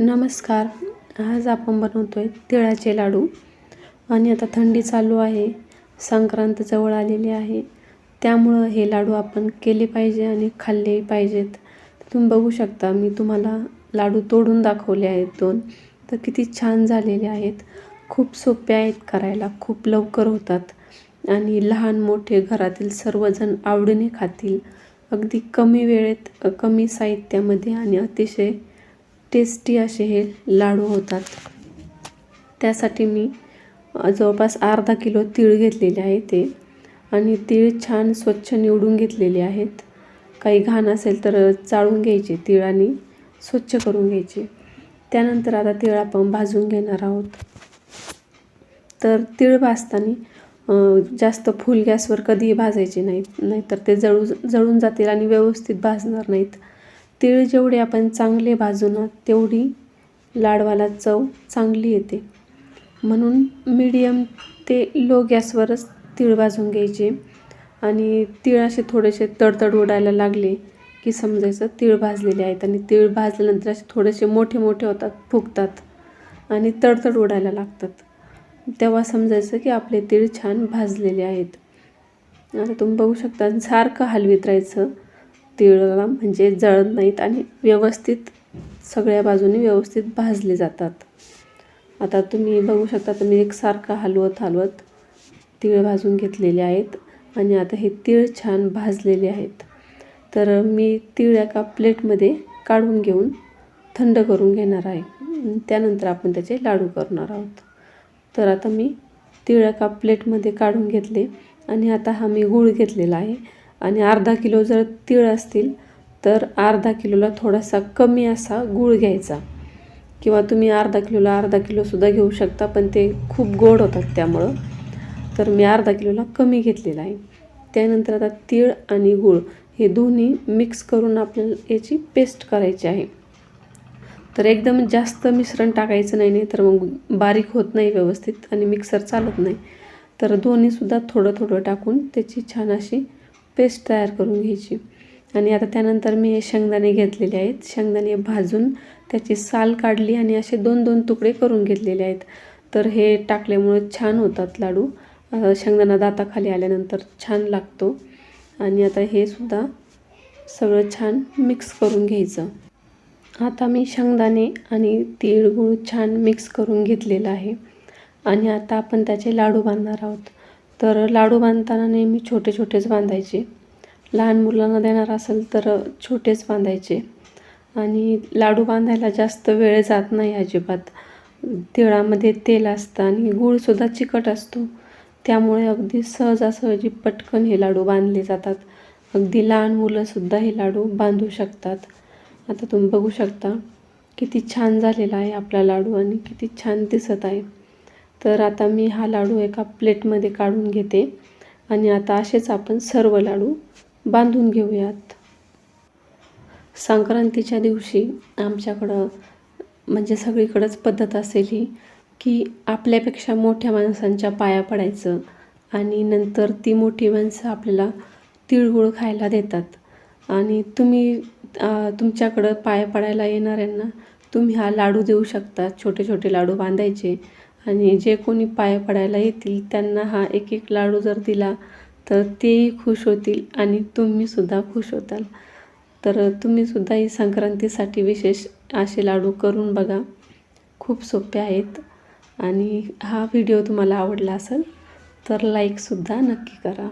नमस्कार. आज आपण बनवतो आहे तिळाचे लाडू. आणि आता थंडी चालू आहे. संक्रांत जवळ आलेली आहे. त्यामुळं हे लाडू आपण केले पाहिजे आणि खाल्ले पाहिजेत. तुम्ही बघू शकता मी तुम्हाला लाडू तोडून दाखवले आहेत दोन. तर किती छान झालेले आहेत. खूप सोपे आहेत करायला. खूप लवकर होतात. आणि लहान मोठे घरातील सर्वजण आवडीने खातील. अगदी कमी वेळेत कमी साहित्यामध्ये आणि अतिशय टेस्टी असे हे लाडू होतात. त्यासाठी मी जवळपास अर्धा किलो तीळ घेतलेले आहे ते. आणि तीळ छान स्वच्छ निवडून घेतलेले आहेत. काही घाण असेल तर चाळून घ्यायचे तीळ आणि स्वच्छ करून घ्यायचे. त्यानंतर आता तीळ आपण भाजून घेणार आहोत. तर तीळ भाजताना जास्त फुल गॅसवर कधीही भाजायचे नाहीत. नाहीतर ते जळू जळून जातील आणि व्यवस्थित भाजणार नाहीत. तीळ जेवढे आपण चांगले भाजू ना तेवढी लाडवाला चव चांगली येते. म्हणून मीडियम ते लो गॅसवरच तीळ भाजून घ्यायचे. आणि तीळ असे थोडेसे तडतड उडायला लागले की समजायचं तीळ भाजलेले आहेत. आणि तीळ भाजल्यानंतर असे थोडेसे मोठे मोठे होतात फुगतात आणि तडतड उडायला लागतात. तेव्हा समजायचं की आपले तीळ छान भाजलेले आहेत. आता तुम्ही बघू शकता सारखं हलवीत राहायचं. तिळाला म्हणजे जळत नाहीत आणि व्यवस्थित सगळ्या बाजूने व्यवस्थित भाजले जातात. आता तुम्ही बघू शकता तुम्ही एकसारखं हलवत हलवत तीळ भाजून घेतलेले आहेत आणि आता हे तीळ छान भाजलेले आहेत. तर मी तीळ एका प्लेटमध्ये काढून घेऊन थंड करून घेणार आहे. त्यानंतर आपण त्याचे लाडू करणार आहोत. तर आता मी तीळ एका प्लेटमध्ये काढून घेतले आणि आता हा मी गूळ घेतलेला आहे. आणि अर्धा किलो जर तीळ असतील तर अर्धा किलोला थोडासा कमी असा गूळ घ्यायचा. किंवा तुम्ही अर्धा किलोला अर्धा किलोसुद्धा घेऊ शकता पण ते खूप गोड होतात त्यामुळं. तर मी अर्धा किलोला कमी घेतलेला आहे. त्यानंतर आता तीळ आणि गूळ हे दोन्ही मिक्स करून आपल्याला याची पेस्ट करायची आहे. तर एकदम जास्त मिश्रण टाकायचं नाही नाही तर मग बारीक होत नाही व्यवस्थित आणि मिक्सर चालत नाही. तर दोन्हीसुद्धा थोडं थोडं टाकून त्याची छान अशी पेस्ट तयार करून घ्यायची. आणि आता त्यानंतर मी हे शेंगदाणे घेतलेले आहेत. शेंगदाणे भाजून त्याची साल काढली आणि असे दोन दोन तुकडे करून घेतलेले आहेत. तर हे टाकल्यामुळं छान होतात लाडू. शेंगदाणा दाताखाली आल्यानंतर छान लागतो. आणि आता हे सुद्धा सगळं छान मिक्स करून घ्यायचं. आता मी शेंगदाणे आणि तीळ छान मिक्स करून घेतलेलं आहे. आणि आता आपण त्याचे लाडू बांधणार आहोत. तर लाडू बांधताना नेहमी छोटे छोटेच बांधायचे. लहान मुलांना देणार असेल तर छोटेच बांधायचे. आणि लाडू बांधायला जास्त वेळ जात नाही अजिबात. तिळामध्ये तेल असतं आणि गूळसुद्धा चिकट असतो. त्यामुळे अगदी सहजासहजी पटकन हे लाडू बांधले जातात. अगदी लहान मुलंसुद्धा हे लाडू बांधू शकतात. आता तुम्ही बघू शकता किती छान झालेला आहे आपला लाडू आणि किती छान दिसत आहे. तर आता मी हा लाडू एका प्लेटमध्ये काढून घेते. आणि आता असेच आपण सर्व लाडू बांधून घेऊयात. संक्रांतीच्या दिवशी आमच्याकडं म्हणजे सगळीकडंच पद्धत असेल ही की आपल्यापेक्षा मोठ्या माणसांच्या पाया पडायचं आणि नंतर ती मोठी माणसं आपल्याला तिळगुळ खायला देतात. आणि तुम्ही तुमच्याकडं पाया पडायला येणाऱ्यांना तुम्ही हा लाडू देऊ शकता. छोटे छोटे लाडू बांधायचे. आणि जे कोणी पाया पडायला येतील त्यांना हा एक एक लाडू जर दिला तर तेही खुश होतील आणि तुम्हीसुद्धा खुश होताल. तर तुम्हीसुद्धा ही संक्रांतीसाठी विशेष असे लाडू करून बघा. खूप सोपे आहेत आणि हा व्हिडिओ तुम्हाला आवडला असेल तर लाईकसुद्धा नक्की करा.